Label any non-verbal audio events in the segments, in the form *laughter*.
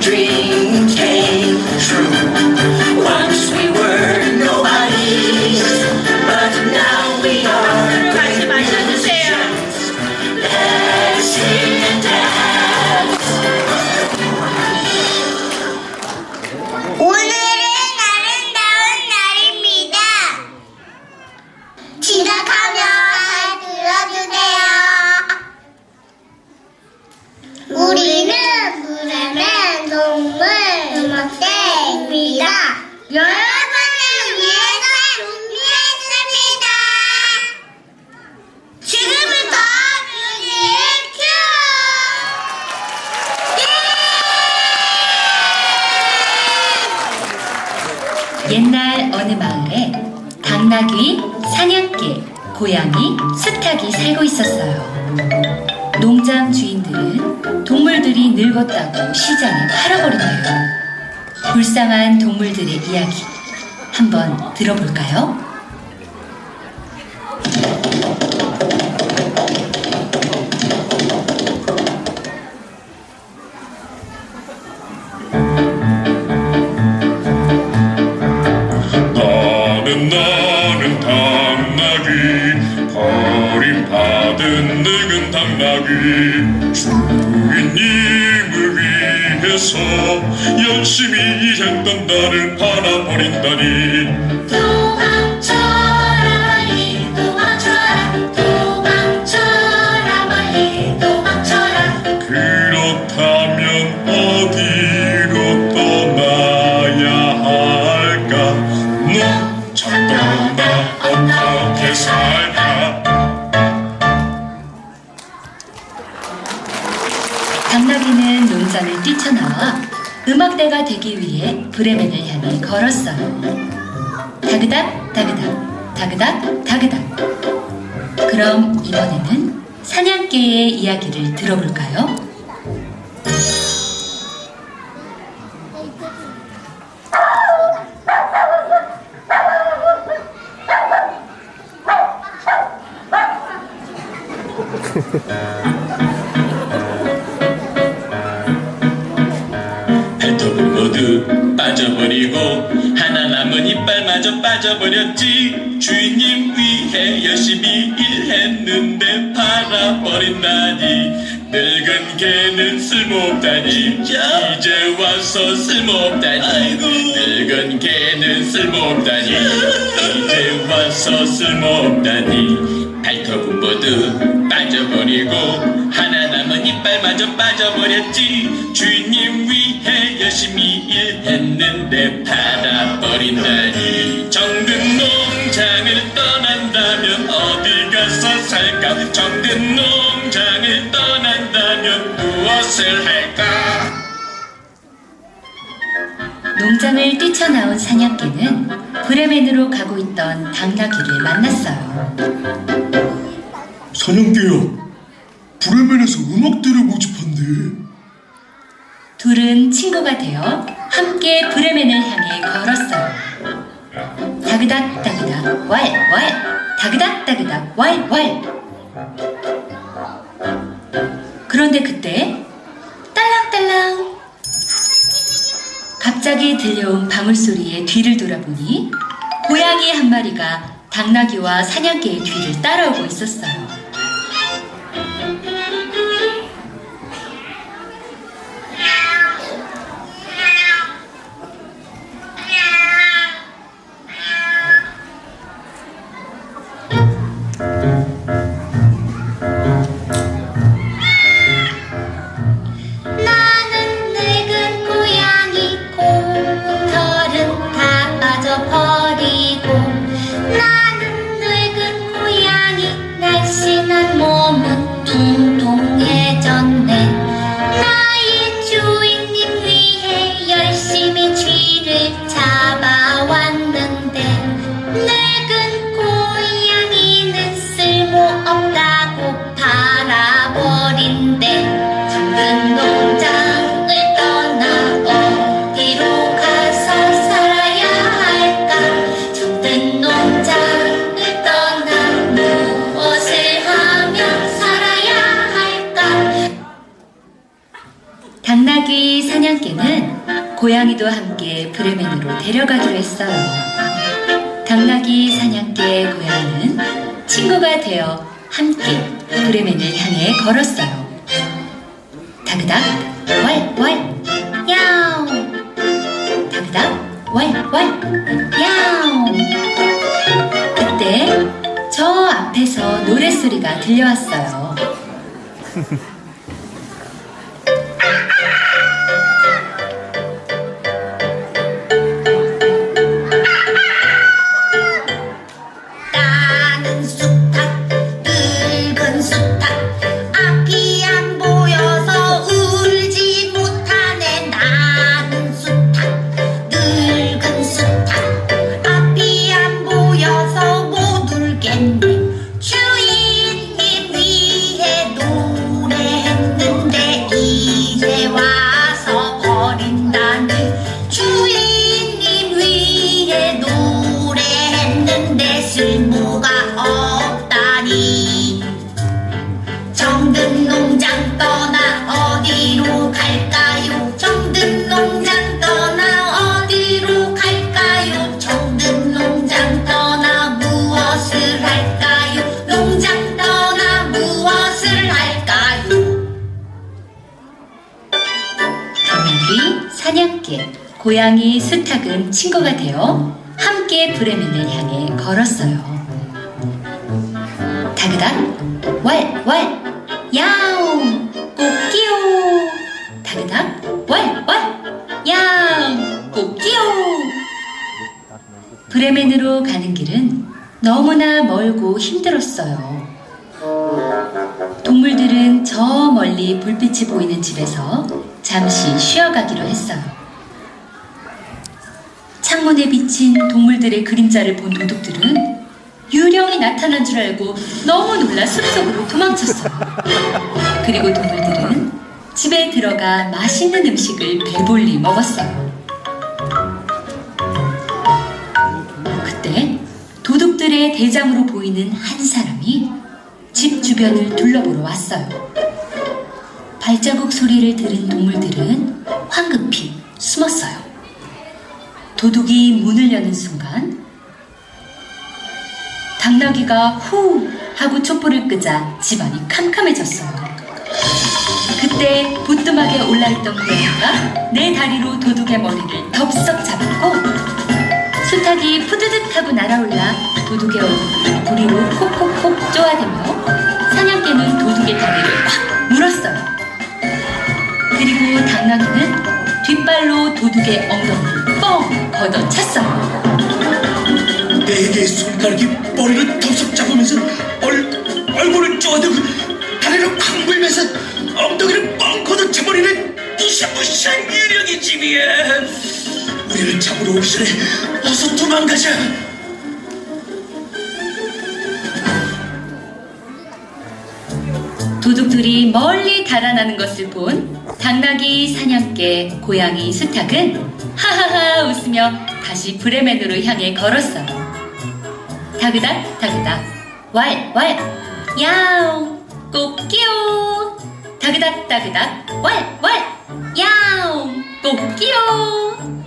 dream. 당나귀, 사냥개, 고양이, 수탉이 살고 있었어요. 농장 주인들은 동물들이 늙었다고 시장에 팔아버린대요. 불쌍한 동물들의 이야기 한번 들어볼까요? 당나귀 주인님을 위해서 열심히 일했던 나를 팔아버린다니 브레멘을 향해 걸었어요. 다그닥, 다그닥, 다그닥, 다그닥. 그럼 이번에는 사냥개의 이야기를 들어볼까요? *laughs* 빠져버리고 하나 남은 이빨마저 빠져버렸지. 주인님 위해 열심히 일했는데 팔아버린다니. 늙은 개는 쓸모없다니. 이제 와서 쓸모없다니. 아이고. 늙은 개는 쓸모없다니. 이제 와서 쓸모없다니. 발톱은 모두 빠져버리고 하나 남은 이빨마저 빠져버렸지. 주인님 위 해 열심히 일했는데 팔아버린다니 정든 농장을 떠난다면 어디 가서 살까? 정든 농장을 떠난다면 무엇을 할까? 농장을 뛰쳐나온 사냥개는 브레멘으로 가고 있던 당나귀를 만났어요. 사냥개야 브레멘에서 음악대를 모집한대 둘은 친구가 되어 함께 브레멘을 향해 걸었어요. 다그닥 다그닥 왈 왈 다그닥 다그닥 왈 왈 그런데 그때 딸랑딸랑 갑자기 들려온 방울 소리에 뒤를 돌아보니 고양이 한 마리가 당나귀와 사냥개의 뒤를 따라오고 있었어요. you. 브레멘으로 데려가기로 했어요. 당나귀, 사냥개, 고양이는 친구가 되어 함께 브레멘을 향해 걸었어요. 다그닥, 왈, 왈, 야옹. 다그닥, 왈, 왈, 야옹. 그때 저 앞에서 노랫소리가 들려왔어요. *laughs* 사냥개, 고양이, 수탉은 친구가 되어 함께 브레멘을 향해 걸었어요. 다그닥, 왈, 왈, 야옹, 꽃기요. 다그닥, 왈, 왈, 야옹, 꽃기요. 브레멘으로 가는 길은 너무나 멀고 힘들었어요. 동물들은 저 멀리 불빛이 보이는 집에서 잠시 쉬어가기로 했어요. 창문에 비친 동물들의 그림자를 본 도둑들은 유령이 나타난 줄 알고 너무 놀라 숲속으로 도망쳤어요. 그리고 동물들은 집에 들어가 맛있는 음식을 배불리 먹었어요. 그때 도둑들의 대장으로 보이는 한 사람이 집 주변을 둘러보러 왔어요. 발자국 소리를 들은 동물들은 황급히 숨었어요. 도둑이 문을 여는 순간 당나귀가 후 하고 촛불을 끄자 집안이 캄캄해졌어요. 그때 부뚜막에 올라있던 고양이가 내 다리로 도둑의 머리를 덥석 잡았고 수탉이 푸드득 하고 날아올라 도둑의 얼굴을 부리로 콕콕콕 사냥 도둑의 엉덩이를 뻥 걷어찼어요. 내게 손가락이 머리를 덥석 잡으면서 얼, 얼굴을 쪼아대고 다리를 쾅 물면서 엉덩이를 뻥 걷어차버리는 무시무시한 유령의 집이야 우리를 잡으러 오기 전에 어서 도망가자 달아나는 것을 본 당나귀, 사냥개, 고양이, 수탉은 하하하 웃으며 다시 브레멘으로 향해 걸었어요. 다그닥 다그닥 왈 왈. 야옹. 꽃기요. 다그닥 다그닥 왈 왈. 야옹. 꽃기요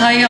저희